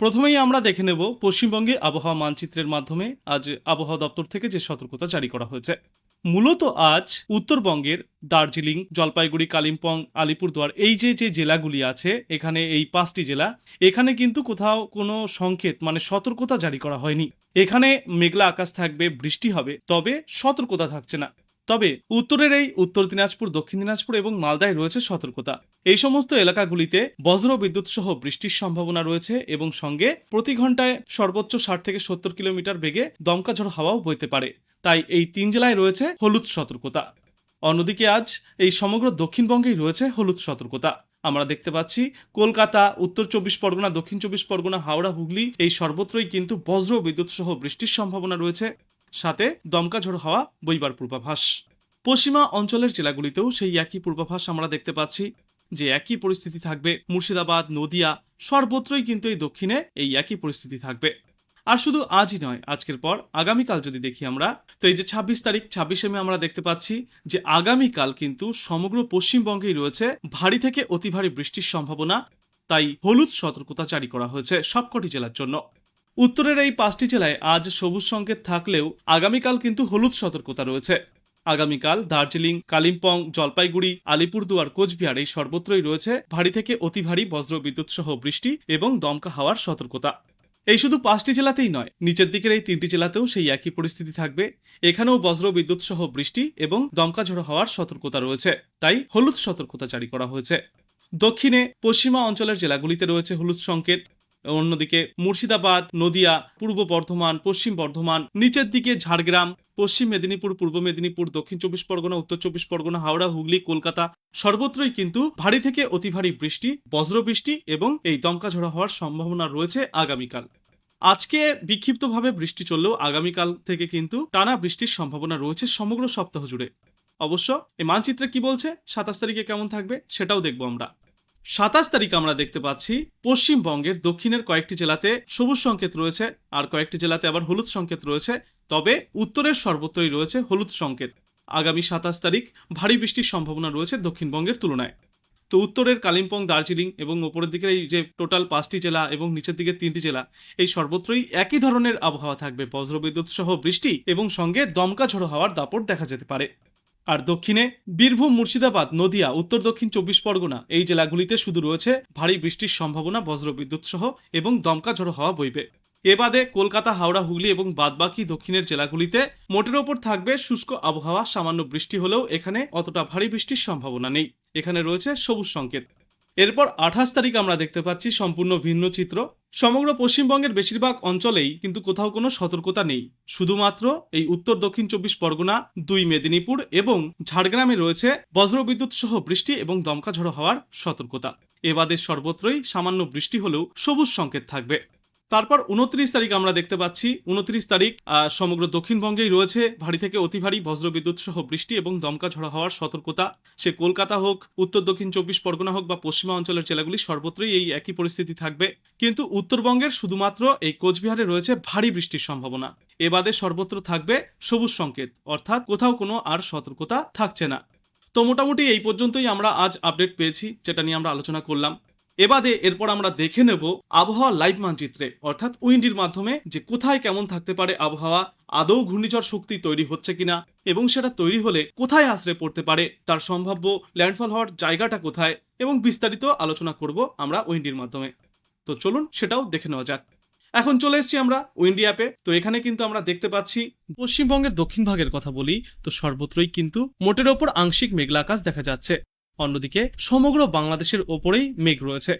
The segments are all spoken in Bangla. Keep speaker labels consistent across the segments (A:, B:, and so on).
A: প্রথমেই আমরা দেখে নেব পশ্চিমবঙ্গে আবহাওয়া মানচিত্রের মাধ্যমে আজ আবহাওয়া দপ্তর থেকে যে সতর্কতা জারি করা হয়েছে। মূলত আজ উত্তরবঙ্গের দার্জিলিং, জলপাইগুড়ি, কালিম্পং, আলিপুরদুয়ার এই যে যে জেলাগুলি আছে, এখানে এই পাঁচটি জেলা, এখানে কিন্তু কোথাও কোনো সংকেত মানে সতর্কতা জারি করা হয়নি। এখানে মেঘলা আকাশ থাকবে, বৃষ্টি হবে, তবে সতর্কতা থাকছে না। তবে উত্তরের এই উত্তর দিনাজপুর, দক্ষিণ দিনাজপুর এবং মালদায় রয়েছে সতর্কতা। এই সমস্ত এলাকাগুলিতে বজ্র বিদ্যুৎ সহ বৃষ্টির সম্ভাবনা রয়েছে এবং সঙ্গে প্রতি ঘন্টায় সর্বোচ্চ ষাট থেকে সত্তর কিলোমিটার বেগে দমকা ঝড় হাওয়াও বইতে পারে। তাই এই তিন জেলায় রয়েছে হলুদ সতর্কতা। অন্যদিকে আজ এই সমগ্র দক্ষিণবঙ্গেই রয়েছে হলুদ সতর্কতা। আমরা দেখতে পাচ্ছি কলকাতা, উত্তর চব্বিশ পরগনা, দক্ষিণ চব্বিশ পরগনা, হাওড়া, হুগলি এই সর্বত্রই কিন্তু বজ্র বিদ্যুৎ সহ বৃষ্টির সম্ভাবনা রয়েছে। সাথে দমকা ঝড় হাওয়া বইবার পূর্বাভাস। পশ্চিমা অঞ্চলের জেলাগুলিতেও সেই একই পূর্বাভাস আমরা দেখতে পাচ্ছি, যে একই পরিস্থিতি থাকবে মুর্শিদাবাদ, নদিয়া, সর্বত্রই কিন্তু এই দক্ষিণে এই একই পরিস্থিতি থাকবে। আর শুধু আজই নয়, আজকের পর আগামীকাল যদি দেখি আমরা, তো এই যে ছাব্বিশ তারিখ, ছাব্বিশে মে আমরা দেখতে পাচ্ছি যে আগামীকাল কিন্তু সমগ্র পশ্চিমবঙ্গেই রয়েছে ভারী থেকে অতি ভারী বৃষ্টির সম্ভাবনা। তাই হলুদ সতর্কতা জারি করা হয়েছে সবকটি জেলার জন্য। উত্তরের এই পাঁচটি জেলায় আজ সবুজ সংকেত থাকলেও আগামীকাল কিন্তু হলুদ সতর্কতা রয়েছে। আগামীকাল দার্জিলিং, কালিম্পং, জলপাইগুড়ি, আলিপুরদুয়ার, কোচবিহার এই সর্বত্রই রয়েছে ভারী থেকে অতি ভারী বজ্র বিদ্যুৎ সহ বৃষ্টি এবং দমকা হাওয়ার সতর্কতা। এই শুধু পাঁচটি জেলাতেই নয়, নিচের দিকের এই তিনটি জেলাতেও সেই একই পরিস্থিতি থাকবে। এখানেও বজ্র বিদ্যুৎ সহ বৃষ্টি এবং দমকা ঝড়ো হওয়ার সতর্কতা রয়েছে, তাই হলুদ সতর্কতা জারি করা হয়েছে। দক্ষিণে পশ্চিমা অঞ্চলের জেলাগুলিতে রয়েছে হলুদ সংকেত। অন্যদিকে মুর্শিদাবাদ, নদিয়া, পূর্ব বর্ধমান, পশ্চিম বর্ধমান, নিচের দিকে ঝাড়গ্রাম, পশ্চিম মেদিনীপুর, পূর্ব মেদিনীপুর, দক্ষিণ চব্বিশ পরগনা, উত্তর চব্বিশ পরগনা, হাওড়া, হুগলি, কলকাতা সর্বত্রই কিন্তু ভারী থেকে অতি ভারী বৃষ্টি, বজ্রবৃষ্টি এবং এই দমকা ঝড়ো হওয়ার সম্ভাবনা রয়েছে আগামীকাল। আজকে বিক্ষিপ্তভাবে বৃষ্টি চললেও আগামীকাল থেকে কিন্তু টানা বৃষ্টির সম্ভাবনা রয়েছে সমগ্র সপ্তাহ জুড়ে। অবশ্য এই মানচিত্রে কি বলছে, সাতাশ তারিখে কেমন থাকবে সেটাও দেখব আমরা। সাতাশ তারিখ আমরা দেখতে পাচ্ছি পশ্চিমবঙ্গের দক্ষিণের কয়েকটি জেলাতে সবুজ সংকেত রয়েছে আর কয়েকটি জেলাতে আবার হলুদ সংকেত রয়েছে। তবে উত্তরের সর্বত্রই রয়েছে হলুদ সংকেত। আগামী সাতাশ তারিখ ভারী বৃষ্টির সম্ভাবনা রয়েছে দক্ষিণবঙ্গের তুলনায়। তো উত্তরের কালিম্পং, দার্জিলিং এবং ওপরের দিকের এই যে টোটাল পাঁচটি জেলা এবং নিচের দিকে তিনটি জেলা, এই সর্বত্রই একই ধরনের আবহাওয়া থাকবে। বজ্রবিদ্যুৎ সহ বৃষ্টি এবং সঙ্গে দমকা ঝড়ো হওয়ার দাপট দেখা যেতে পারে। আর দক্ষিণে বীরভূম, মুর্শিদাবাদ, নদিয়া, উত্তর দক্ষিণ চব্বিশ পরগনা এই জেলাগুলিতে শুধু রয়েছে ভারী বৃষ্টির সম্ভাবনা, বজ্রবিদ্যুৎ সহ এবং দমকা ঝড়ো হওয়া বইবে। এ বাদে কলকাতা, হাওড়া, হুগলি এবং বাদবাকি দক্ষিণের জেলাগুলিতে মোটের ওপর থাকবে শুষ্ক আবহাওয়া, সামান্য বৃষ্টি হলেও এখানে অতটা ভারী বৃষ্টির সম্ভাবনা নেই। এখানে রয়েছে সবুজ সংকেত। এরপর আঠাশ তারিখ আমরা দেখতে পাচ্ছি সম্পূর্ণ ভিন্ন চিত্র। সমগ্র পশ্চিমবঙ্গের বেশিরভাগ অঞ্চলেই কিন্তু কোথাও কোনো সতর্কতা নেই। শুধুমাত্র এই উত্তর দক্ষিণ চব্বিশ পরগনা, দুই মেদিনীপুর এবং ঝাড়গ্রামে রয়েছে বজ্রবিদ্যুৎ সহ বৃষ্টি এবং দমকা ঝড়ো হওয়ার সতর্কতা। এবাদের সর্বত্রই সামান্য বৃষ্টি হলেও সবুজ সংকেত থাকবে। তারপর উনত্রিশ তারিখ আমরা দেখতে পাচ্ছি। উনত্রিশ তারিখ সমগ্র দক্ষিণবঙ্গেই রয়েছে। ভারী থেকে অতি ভারী বজ্রবিদ্যুৎ সহ বৃষ্টি এবং দমকা ঝড়ো হওয়ার সতর্কতা। সে কলকাতা হোক, উত্তর দক্ষিণ চব্বিশ পরগনা হোক বা পশ্চিমা অঞ্চলের জেলাগুলি সর্বত্রই এই একই পরিস্থিতি থাকবে। কিন্তু উত্তরবঙ্গের শুধুমাত্র এই কোচবিহারে রয়েছে ভারী বৃষ্টির সম্ভাবনা। এবাদে সর্বত্র থাকবে সবুজ সংকেত, অর্থাৎ কোথাও কোনো আর সতর্কতা থাকছে না। তো মোটামুটি এই পর্যন্তই আমরা আজ আপডেট পেয়েছি, যেটা নিয়ে আমরা আলোচনা করলাম। এবাদে এরপর আমরা দেখে নেব আবহাওয়া লাইভ মানচিত্রে, অর্থাৎ উইন্ডির মাধ্যমে যে কোথায় কেমন থাকতে পারে আবহাওয়া, আদৌ ঘূর্ণিঝড় শক্তি তৈরি হচ্ছে কিনা, এবং সেটা তৈরি হলে কোথায় আশ্রে পড়তে পারে, তার সম্ভাব্য ল্যান্ডফল হওয়ার জায়গাটা কোথায়, এবং বিস্তারিত আলোচনা করব আমরা উইন্ডির মাধ্যমে। তো চলুন সেটাও দেখে নেওয়া যাক। এখন চলে এসেছি আমরা উইন্ডি অ্যাপে। তো এখানে কিন্তু আমরা দেখতে পাচ্ছি, পশ্চিমবঙ্গের দক্ষিণ ভাগের কথা বলি, তো সর্বত্রই কিন্তু মোটের ওপর আংশিক মেঘলা আকাশ দেখা যাচ্ছে। অন্যদিকে সমগ্র বাংলাদেশের ওপরেই মেঘ রয়েছে।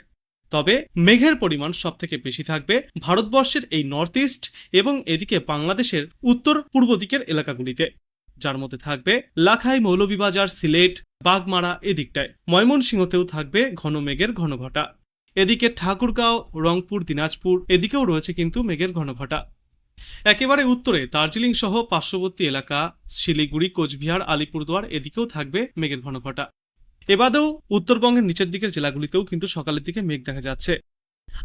A: তবে মেঘের পরিমাণ সব থেকে বেশি থাকবে ভারতবর্ষের এই নর্থ ইস্ট এবং এদিকে বাংলাদেশের উত্তর পূর্ব দিকের এলাকাগুলিতে। যার মধ্যে থাকবে লাখাই মৌলভীবাজার, সিলেট, বাগমারা এদিকটায়। ময়মনসিংহতেও থাকবে ঘন মেঘের ঘনঘটা। এদিকে ঠাকুরগাঁও, রংপুর, দিনাজপুর এদিকেও রয়েছে কিন্তু মেঘের ঘনঘটা। একেবারে উত্তরে দার্জিলিং সহ পার্শ্ববর্তী এলাকা, শিলিগুড়ি, কোচবিহার, আলিপুরদুয়ার এদিকেও থাকবে মেঘের ঘনঘটা। এবাদেও উত্তরবঙ্গের নিচের দিকের জেলাগুলিতেও কিন্তু সকালের দিকে মেঘ দেখা যাচ্ছে।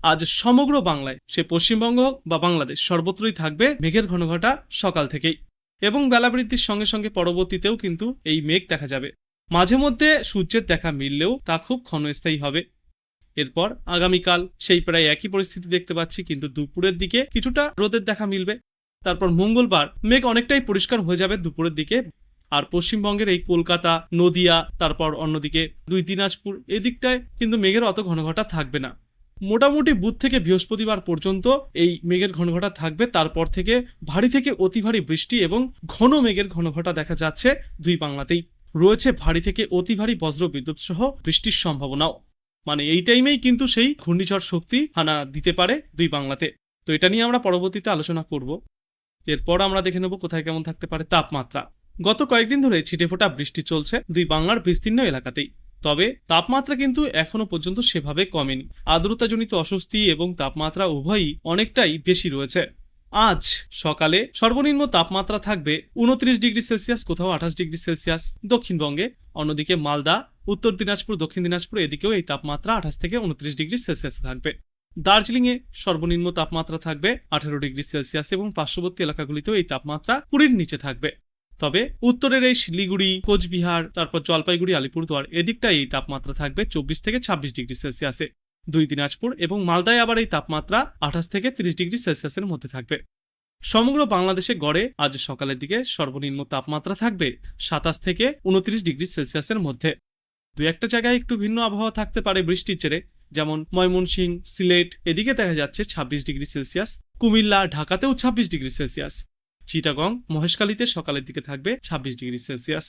A: আজ সমগ্র বাংলায়, সে পশ্চিমবঙ্গ বা বাংলাদেশ সর্বত্রই থাকবে মেঘের ঘনঘটা সকাল থেকেই। এবং বেলা বৃদ্ধির সঙ্গে সঙ্গে পরবর্তীতেও কিন্তু এই মেঘ দেখা যাবে। মাঝে মধ্যে সূর্যের দেখা মিললেও তা খুব ক্ষণস্থায়ী হবে। এরপর আগামীকাল সেই প্রায় একই পরিস্থিতি দেখতে পাচ্ছি, কিন্তু দুপুরের দিকে কিছুটা রোদের দেখা মিলবে। তারপর মঙ্গলবার মেঘ অনেকটাই পরিষ্কার হয়ে যাবে দুপুরের দিকে। আর পশ্চিমবঙ্গের এই কলকাতা, নদিয়া, তারপর অন্যদিকে দুই দিনাজপুর, এদিকটায় কিন্তু মেঘের অত ঘনঘটা থাকবে না। মোটামুটি বুধ থেকে বৃহস্পতিবার পর্যন্ত এই মেঘের ঘনঘটা থাকবে, তারপর থেকে ভারী থেকে অতি ভারী বৃষ্টি এবং ঘন মেঘের ঘনঘটা দেখা যাচ্ছে দুই বাংলাতেই। রয়েছে ভারী থেকে অতি ভারী বজ্র বিদ্যুৎ সহ বৃষ্টির সম্ভাবনাও। মানে এই টাইমেই কিন্তু সেই ঘূর্ণিঝড় শক্তি হানা দিতে পারে দুই বাংলাতে। তো এটা নিয়ে আমরা পরবর্তীতে আলোচনা করব। এরপর আমরা দেখে নেব কোথায় কেমন থাকতে পারে তাপমাত্রা। গত কয়েকদিন ধরে ছিটেফোঁটা বৃষ্টি চলছে দুই বাংলার বিস্তীর্ণ এলাকাতেই। তবে তাপমাত্রা কিন্তু এখনও পর্যন্ত সেভাবে কমেনি। আর্দ্রতাজনিত অস্বস্তি এবং তাপমাত্রা উভয়ই অনেকটাই বেশি রয়েছে। আজ সকালে সর্বনিম্ন তাপমাত্রা থাকবে উনত্রিশ ডিগ্রি সেলসিয়াস, কোথাও আঠাশ ডিগ্রি সেলসিয়াস দক্ষিণবঙ্গে। অন্যদিকে মালদা, উত্তর দিনাজপুর, দক্ষিণ দিনাজপুর এদিকেও এই তাপমাত্রা আঠাশ থেকে উনত্রিশ ডিগ্রি সেলসিয়াস থাকবে। দার্জিলিংয়ে সর্বনিম্ন তাপমাত্রা থাকবে আঠারো ডিগ্রি সেলসিয়াস এবং পার্শ্ববর্তী এলাকাগুলিতেও এই তাপমাত্রা কুড়ির নিচে থাকবে। তবে উত্তরের এই শিলিগুড়ি, কোচবিহার, তারপর জলপাইগুড়ি, আলিপুরদুয়ার এদিকটায় এই তাপমাত্রা থাকবে চব্বিশ থেকে ছাব্বিশ ডিগ্রি সেলসিয়াসে দুই দিনাজপুর এবং মালদায় আবার এই তাপমাত্রা আঠাশ থেকে তিরিশ ডিগ্রি সেলসিয়াসের মধ্যে থাকবে। সমগ্র বাংলাদেশে গড়ে আজ সকালের দিকে সর্বনিম্ন তাপমাত্রা থাকবে সাতাশ থেকে উনত্রিশ ডিগ্রি সেলসিয়াসের মধ্যে। দু একটা জায়গায় একটু ভিন্ন আবহাওয়া থাকতে পারে বৃষ্টির চেড়ে যেমন ময়মনসিং সিলেট, এদিকে দেখা যাচ্ছে ছাব্বিশ ডিগ্রি সেলসিয়াস, কুমিল্লা, ঢাকাতেও ছাব্বিশ ডিগ্রি সেলসিয়াস। চিটাগং মহেশখালীতে সকালের দিকে থাকবে ছাব্বিশ ডিগ্রি সেলসিয়াস।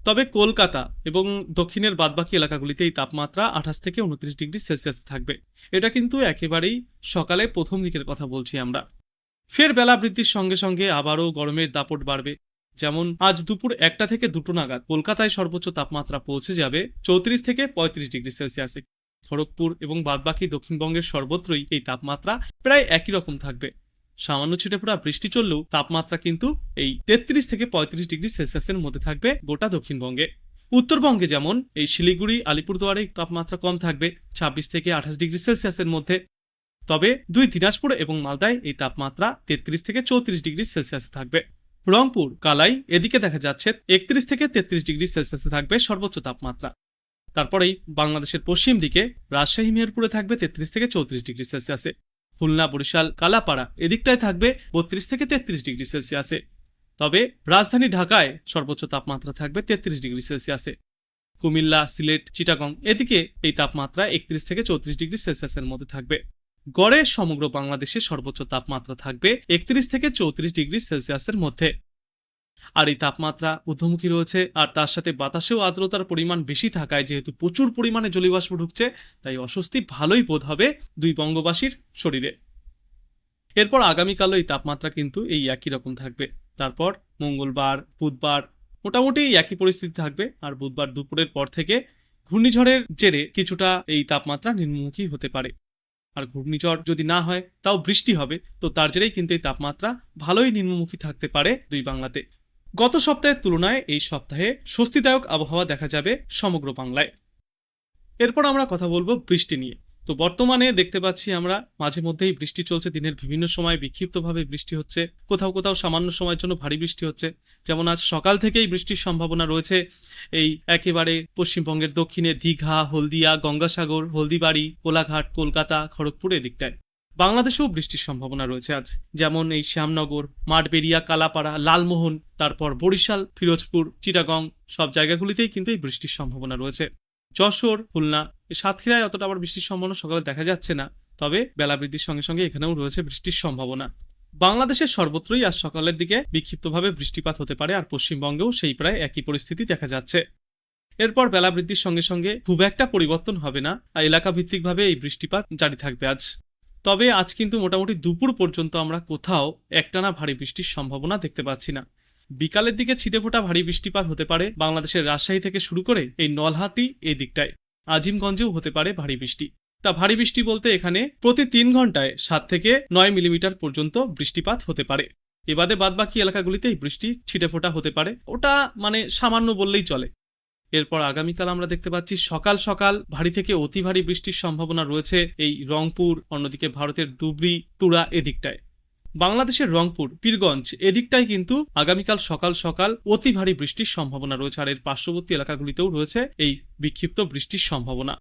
A: তবে কলকাতা এবং দক্ষিণের বাদবাকি এলাকাগুলিতে এই তাপমাত্রা আঠাশ থেকে উনত্রিশ ডিগ্রি সেলসিয়াস থাকবে। এটা কিন্তু একেবারেই সকালে প্রথম দিকের কথা বলছি আমরা। ফের বেলা বৃদ্ধির সঙ্গে সঙ্গে আবারও গরমের দাপট বাড়বে। যেমন আজ দুপুর একটা থেকে দুটো নাগাদ কলকাতায় সর্বোচ্চ তাপমাত্রা পৌঁছে যাবে চৌত্রিশ থেকে পঁয়ত্রিশ ডিগ্রি সেলসিয়াসে। খড়গপুর এবং বাদবাকি দক্ষিণবঙ্গের সর্বত্রই এই তাপমাত্রা প্রায় একই রকম থাকবে। সামান্য ছিটেফোঁটা বৃষ্টি চললেও তাপমাত্রা কিন্তু এই তেত্রিশ থেকে পঁয়ত্রিশ ডিগ্রি সেলসিয়াসের মধ্যে থাকবে গোটা দক্ষিণবঙ্গে। উত্তরবঙ্গে যেমন এই শিলিগুড়ি, আলিপুরদুয়ারে তাপমাত্রা কম থাকবে ছাব্বিশ থেকে আঠাশ ডিগ্রি সেলসিয়াসের মধ্যে। তবে দুই দিনাজপুর এবং মালদায় এই তাপমাত্রা তেত্রিশ থেকে চৌত্রিশ ডিগ্রি সেলসিয়াসে থাকবে। রংপুর, কালাই এদিকে দেখা যাচ্ছে একত্রিশ থেকে তেত্রিশ ডিগ্রি সেলসিয়াসে থাকবে সর্বোচ্চ তাপমাত্রা। তারপরেই বাংলাদেশের পশ্চিম দিকে রাজশাহী, মেহেরপুরে থাকবে তেত্রিশ থেকে চৌত্রিশ ডিগ্রি সেলসিয়াসে। খুলনা, বরিশাল, কালাপাড়া এদিকটায় থাকবে বত্রিশ থেকে তেত্রিশ ডিগ্রি সেলসিয়াসে। তবে রাজধানী ঢাকায় সর্বোচ্চ তাপমাত্রা থাকবে তেত্রিশ ডিগ্রি সেলসিয়াসে। কুমিল্লা, সিলেট, চিটাগং এদিকে এই তাপমাত্রা একত্রিশ থেকে চৌত্রিশ ডিগ্রি সেলসিয়াসের মধ্যে থাকবে। গড়ে সমগ্র বাংলাদেশে সর্বোচ্চ তাপমাত্রা থাকবে একত্রিশ থেকে চৌত্রিশ ডিগ্রি সেলসিয়াসের মধ্যে। আর এই তাপমাত্রা ঊর্ধ্বমুখী রয়েছে, আর তার সাথে বাতাসেও আর্দ্রতার পরিমাণ বেশি থাকায় যেহেতু প্রচুর পরিমাণে জলীয়বাষ্প ঢুকছে, তাই অস্বস্তি ভালোই বোধ হবে দুই বঙ্গবাসীর শরীরে। এরপর আগামীকালও এই তাপমাত্রা কিন্তু এই একই রকম থাকবে। তারপর মঙ্গলবার, বুধবার মোটামুটি একই পরিস্থিতি থাকবে, আর বুধবার দুপুরের পর থেকে ঘূর্ণিঝড়ের জেরে কিছুটা এই তাপমাত্রা নিম্নমুখী হতে পারে। আর ঘূর্ণিঝড় যদি না হয়, তাও বৃষ্টি হবে, তো তার জেরেই কিন্তু এই তাপমাত্রা ভালোই নিম্নমুখী থাকতে পারে দুই বাংলাতে। গত সপ্তাহের তুলনায় এই সপ্তাহে স্বস্তিদায়ক আবহাওয়া দেখা যাবে সমগ্র বাংলায়। এরপর আমরা কথা বলব বৃষ্টি নিয়ে। তো বর্তমানে দেখতে পাচ্ছি আমরা মাঝে মধ্যেই বৃষ্টি চলছে, দিনের বিভিন্ন সময় বিক্ষিপ্তভাবে বৃষ্টি হচ্ছে, কোথাও কোথাও সামান্য সময়ের জন্য ভারী বৃষ্টি হচ্ছে। যেমন আজ সকাল থেকেই বৃষ্টির সম্ভাবনা রয়েছে এই একেবারে পশ্চিমবঙ্গের দক্ষিণে দীঘা, হলদিয়া, গঙ্গাসাগর, হলদিবাড়ি, কোলাঘাট, কলকাতা, খড়গপুর এদিকটায়। বাংলাদেশেও বৃষ্টির সম্ভাবনা রয়েছে আজ। যেমন এই শ্যামনগর মাঠবেরিয়া কালাপাড়া, লালমোহন, তারপর বরিশাল, ফিরোজপুর, চিটাগং, সব জায়গাগুলিতেই কিন্তু এই বৃষ্টির সম্ভাবনা রয়েছে। যশোর, খুলনা সাতক্ষীরায় অতটা আবার বৃষ্টির সম্ভাবনা সকালে দেখা যাচ্ছে না, তবে বেলা বৃদ্ধির সঙ্গে সঙ্গে এখানেও রয়েছে বৃষ্টির সম্ভাবনা। বাংলাদেশের সর্বত্রই আজ সকালের দিকে বিক্ষিপ্তভাবে বৃষ্টিপাত হতে পারে, আর পশ্চিমবঙ্গেও সেই প্রায় একই পরিস্থিতি দেখা যাচ্ছে। এরপর বেলা বৃদ্ধির সঙ্গে সঙ্গে খুব একটা পরিবর্তন হবে না, আর এলাকা ভিত্তিকভাবে এই বৃষ্টিপাত জারি থাকবে আজ। তবে আজ কিন্তু মোটামুটি দুপুর পর্যন্ত আমরা কোথাও একটানা ভারী বৃষ্টির সম্ভাবনা দেখতে পাচ্ছি না। বিকালের দিকে ছিটেফোঁটা ভারী বৃষ্টিপাত হতে পারে বাংলাদেশের রাজশাহী থেকে শুরু করে এই নলহাটি এই দিকটায়। আজিমগঞ্জেও হতে পারে ভারী বৃষ্টি। তা ভারী বৃষ্টি বলতে এখানে প্রতি তিন ঘন্টায় সাত থেকে নয় মিলিমিটার পর্যন্ত বৃষ্টিপাত হতে পারে। এবাদে বাদবাকি এলাকাগুলিতে এই বৃষ্টি ছিটেফোঁটা হতে পারে। ওটা মানে সামান্য বললেই চলে। এরপর আগামীকাল আমরা দেখতে পাচ্ছি সকাল সকাল ভারী থেকে অতি ভারী বৃষ্টির সম্ভাবনা রয়েছে এই রংপুর, অন্যদিকে ভারতের ডুবরি তুরা এদিকটায়। বাংলাদেশের রংপুর, পীরগঞ্জ এদিকটায় কিন্তু আগামীকাল সকাল সকাল অতি ভারী বৃষ্টির সম্ভাবনা রয়েছে আর এর পার্শ্ববর্তী এলাকাগুলিতেও রয়েছে এই বিক্ষিপ্ত বৃষ্টির সম্ভাবনা।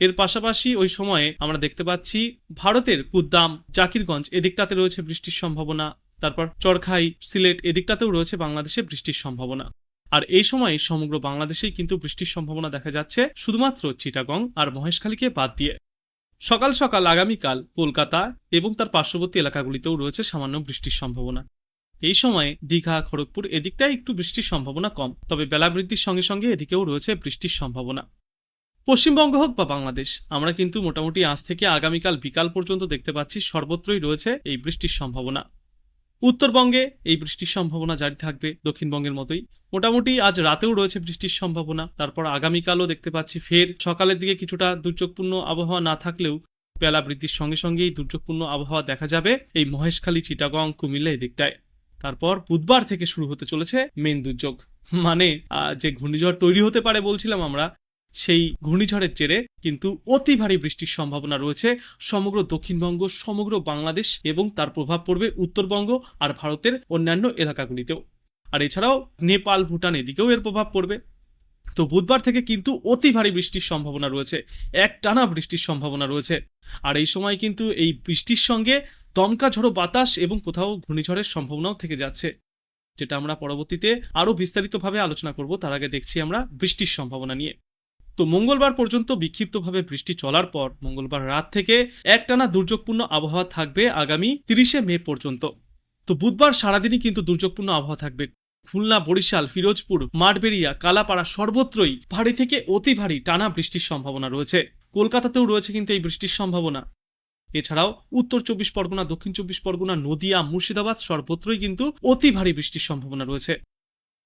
A: এর পাশাপাশি ওই সময়ে আমরা দেখতে পাচ্ছি ভারতের কুদ্দাম, জাকিরগঞ্জ এদিকটাতে রয়েছে বৃষ্টির সম্ভাবনা, তারপর চরখাই, সিলেট এদিকটাতেও রয়েছে বাংলাদেশে বৃষ্টির সম্ভাবনা। আর এই সময় সমগ্র বাংলাদেশেই কিন্তু বৃষ্টির সম্ভাবনা দেখা যাচ্ছে, শুধুমাত্র চিটাগং আর মহেশখালীকে বাদ দিয়ে। সকাল সকাল আগামীকাল কলকাতা এবং তার পার্শ্ববর্তী এলাকাগুলিতেও রয়েছে সামান্য বৃষ্টির সম্ভাবনা। এই সময়ে দীঘা, খড়গপুর এদিকটায় একটু বৃষ্টির সম্ভাবনা কম, তবে বেলা বৃদ্ধির সঙ্গে সঙ্গে এদিকেও রয়েছে বৃষ্টির সম্ভাবনা। পশ্চিমবঙ্গ হোক বা বাংলাদেশ, আমরা কিন্তু মোটামুটি আজ থেকে আগামীকাল বিকাল পর্যন্ত দেখতে পাচ্ছি সর্বত্রই রয়েছে এই বৃষ্টির সম্ভাবনা। উত্তরবঙ্গে এই বৃষ্টির সম্ভাবনা জারি থাকবে দক্ষিণবঙ্গের মতোই। মোটামুটি আজ রাতেও রয়েছে বৃষ্টির সম্ভাবনা। তারপর আগামীকালও দেখতে পাচ্ছি ফের সকালের দিকে কিছুটা দুর্যোগপূর্ণ আবহাওয়া না থাকলেও বেলা বৃদ্ধির সঙ্গে সঙ্গেই দুর্যোগপূর্ণ আবহাওয়া দেখা যাবে এই মহেশখালী, চিটাগং, কুমিল্লা এদিকটায় তারপর বুধবার থেকে শুরু হতে চলেছে মেন দুর্যোগ। মানে যে ঘূর্ণিঝড় তৈরি হতে পারে বলছিলাম আমরা সেই ঘূর্ণিঝড়ের জেরে কিন্তু অতি ভারী বৃষ্টির সম্ভাবনা রয়েছে সমগ্র দক্ষিণবঙ্গ, সমগ্র বাংলাদেশ এবং তার প্রভাব পড়বে উত্তরবঙ্গ আর ভারতের অন্যান্য এলাকাগুলিতেও। আর এছাড়াও নেপাল, ভুটান এদিকেও এর প্রভাব পড়বে। তো বুধবার থেকে কিন্তু অতি ভারী বৃষ্টির সম্ভাবনা রয়েছে এক টানা বৃষ্টির সম্ভাবনা রয়েছে। আর এই সময় কিন্তু এই বৃষ্টির সঙ্গে দমকা ঝড়ো বাতাস এবং কোথাও ঘূর্ণিঝড়ের সম্ভাবনাও থেকে যাচ্ছে, যেটা আমরা পরবর্তীতে আরও বিস্তারিতভাবে আলোচনা করব। তার আগে দেখছি আমরা বৃষ্টির সম্ভাবনা নিয়ে। তো মঙ্গলবার পর্যন্ত বিক্ষিপ্তভাবে বৃষ্টি চলার পর মঙ্গলবার রাত থেকে একটানা দুর্যোগপূর্ণ আবহাওয়া থাকবে আগামী তিরিশে মে পর্যন্ত। তো বুধবার সারাদিনই কিন্তু দুর্যোগপূর্ণ আবহাওয়া থাকবে। খুলনা, বরিশাল, ফিরোজপুর, মাঠবেড়িয়া, কালাপাড়া সর্বত্রই ভারী থেকে অতি ভারী টানা বৃষ্টির সম্ভাবনা রয়েছে। কলকাতাতেও রয়েছে কিন্তু এই বৃষ্টির সম্ভাবনা। এছাড়াও উত্তর চব্বিশ পরগনা, দক্ষিণ চব্বিশ পরগনা, নদিয়া, মুর্শিদাবাদ সর্বত্রই কিন্তু অতি ভারী বৃষ্টির সম্ভাবনা রয়েছে।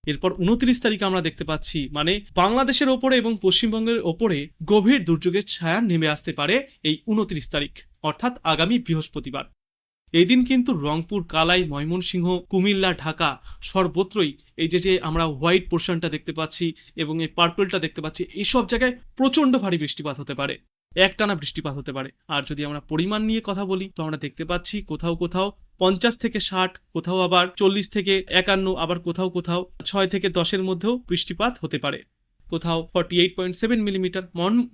A: এরপর উনত্রিশ তারিখে আমরা দেখতে পাচ্ছি মানে বাংলাদেশের ওপরে এবং পশ্চিমবঙ্গের ওপরে গভীর দুর্যোগের ছায়া নেমে আসতে পারে এই উনত্রিশ তারিখ, অর্থাৎ আগামী বৃহস্পতিবার। এই দিন কিন্তু রংপুর, কালাই, ময়মনসিংহ, কুমিল্লা, ঢাকা সর্বত্রই এই যে যে আমরা হোয়াইট পোর্শনটা দেখতে পাচ্ছি এবং এই পার্পলটা দেখতে পাচ্ছি এইসব জায়গায় প্রচণ্ড ভারী বৃষ্টিপাত হতে পারে। একটানা বৃষ্টিপাত হতে পারে। আর যদি আমরা পরিমাণ নিয়ে কথা বলি, তো আমরা দেখতে পাচ্ছি কোথাও কোথাও পঞ্চাশ থেকে ষাট, কোথাও আবার চল্লিশ থেকে একান্ন, আবার কোথাও কোথাও ছয় থেকে দশের মধ্যেও বৃষ্টিপাত হতে পারে। কোথাও forty eight point seven millimetre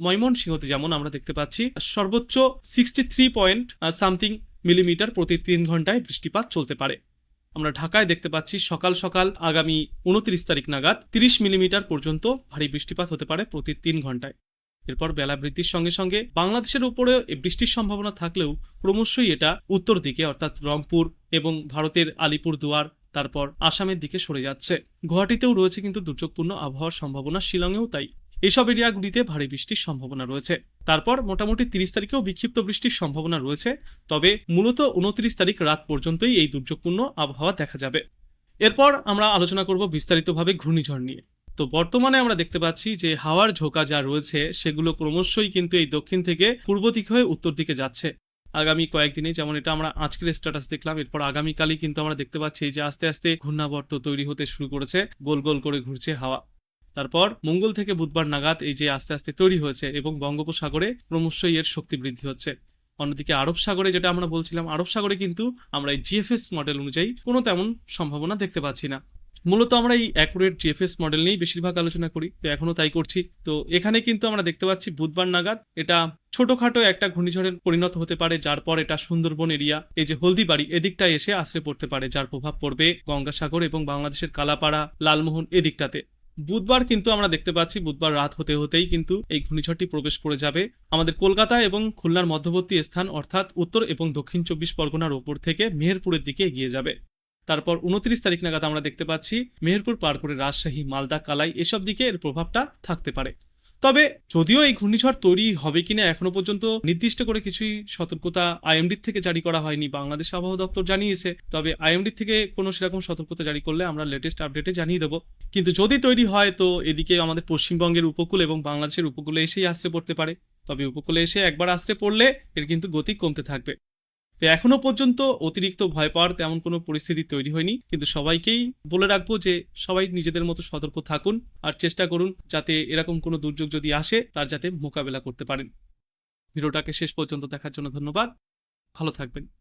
A: ময়মনসিংহতে যেমন আমরা দেখতে পাচ্ছি, সর্বোচ্চ sixty three point something millimetre প্রতি তিন ঘন্টায় বৃষ্টিপাত চলতে পারে। আমরা ঢাকায় দেখতে পাচ্ছি সকাল সকাল আগামী উনত্রিশ তারিখ নাগাদ তিরিশ মিলিমিটার পর্যন্ত ভারী বৃষ্টিপাত হতে পারে প্রতি তিন ঘন্টায়। এরপর বেলা বৃদ্ধির সঙ্গে সঙ্গে বাংলাদেশের উপরে বৃষ্টির সম্ভাবনা থাকলেও ক্রমশই এটা উত্তর দিকে, অর্থাৎ রংপুর এবং ভারতের আলিপুর দুয়ার, তারপর আসামের দিকে সরে যাচ্ছে। গুয়াহাটিতেও রয়েছে কিন্তু দুর্যোগপূর্ণ আবহাওয়ার সম্ভাবনা, শিলংয়েও তাই। এইসব এরিয়াগুলিতে ভারী বৃষ্টির সম্ভাবনা রয়েছে। তারপর মোটামুটি তিরিশ তারিখেও বিক্ষিপ্ত বৃষ্টির সম্ভাবনা রয়েছে, তবে মূলত উনত্রিশ তারিখ রাত পর্যন্তই এই দুর্যোগপূর্ণ আবহাওয়া দেখা যাবে। এরপর আমরা আলোচনা করব বিস্তারিতভাবে ঘূর্ণিঝড় নিয়ে। তো বর্তমানে আমরা দেখতে পাচ্ছি যে হাওয়ার ঝোঁকা যা রয়েছে, সেগুলো ক্রমশই কিন্তু এই দক্ষিণ থেকে পূর্ব দিক হয়ে উত্তর দিকে যাচ্ছে। আগামী কয়েকদিনে যেমন এটা আমরা আজকের স্ট্যাটাস দেখলাম, এরপর আগামীকালই কিন্তু আমরা দেখতে পাচ্ছি যে আস্তে আস্তে ঘূর্ণাবর্ত তৈরি হতে শুরু করেছে, গোল গোল করে ঘুরছে হাওয়া। তারপর মঙ্গল থেকে বুধবার নাগাদ এই যে আস্তে আস্তে তৈরি হয়েছে এবং বঙ্গোপসাগরে ক্রমশই এর শক্তি বৃদ্ধি হচ্ছে। অন্যদিকে আরব সাগরে যেটা আমরা বলছিলাম, আরব সাগরে কিন্তু আমরা এই জিএফএস মডেল অনুযায়ী কোনো তেমন সম্ভাবনা দেখতে পাচ্ছি না। মূলত আমরা এই অ্যাকুরেট জিএফএস মডেল নিয়েই বেশিরভাগ আলোচনা করি, তো এখনও তাই করছি। তো এখানে কিন্তু আমরা দেখতে পাচ্ছি বুধবার নাগাদ এটা ছোটখাটো একটা ঘূর্ণিঝড়ের পরিণত হতে পারে, যার পর এটা সুন্দরবন এরিয়া, এই যে হলদিবাড়ি, এদিকটায় এসে আশ্রে পড়তে পারে, যার প্রভাব পড়বে গঙ্গাসাগর এবং বাংলাদেশের কালাপাড়া, লালমোহন এদিকটাতে। বুধবার কিন্তু আমরা দেখতে পাচ্ছি, বুধবার রাত হতে হতেই কিন্তু এই ঘূর্ণিঝড়টি প্রবেশ করে যাবে। আমাদের কলকাতা এবং খুলনার মধ্যবর্তী স্থান অর্থাৎ উত্তর এবং দক্ষিণ চব্বিশ পরগনার ওপর থেকে মেহেরপুরের দিকে এগিয়ে যাবে। তারপর উনত্রিশ তারিখ নাগাদ আমরা দেখতে পাচ্ছি মেহেরপুর পার করে রাজশাহী, মালদা, কালাই এসব দিকে এর প্রভাবটা থাকতে পারে। তবে যদিও এই ঘূর্ণিঝড় তৈরি হবে কিনা এখনও পর্যন্ত নির্দিষ্ট করে কিছুই সতর্কতা আইএমডির থেকে জারি করা হয়নি, বাংলাদেশ আবহাওয়া দপ্তর জানিয়েছে। তবে আইএমডি থেকে কোনো সেরকম সতর্কতা জারি করলে আমরা লেটেস্ট আপডেটে জানিয়ে দেবো। কিন্তু যদি তৈরি হয় তো এদিকে আমাদের পশ্চিমবঙ্গের উপকূল এবং বাংলাদেশের উপকূলে এসেই আশ্রে পড়তে পারে। তবে উপকূলে এসে একবার আশ্রে পড়লে এর কিন্তু গতি কমতে থাকবে। তো এখনও পর্যন্ত অতিরিক্ত ভয় পাওয়ার তেমন কোনো পরিস্থিতি তৈরি হয়নি। কিন্তু সবাইকেই বলে রাখব যে, সবাই নিজেদের মতো সতর্ক থাকুন আর চেষ্টা করুন যাতে এরকম কোনো দুর্যোগ যদি আসে, তার যাতে মোকাবেলা করতে পারেন। ভিডিওটাকে শেষ পর্যন্ত দেখার জন্য ধন্যবাদ। ভালো থাকবেন।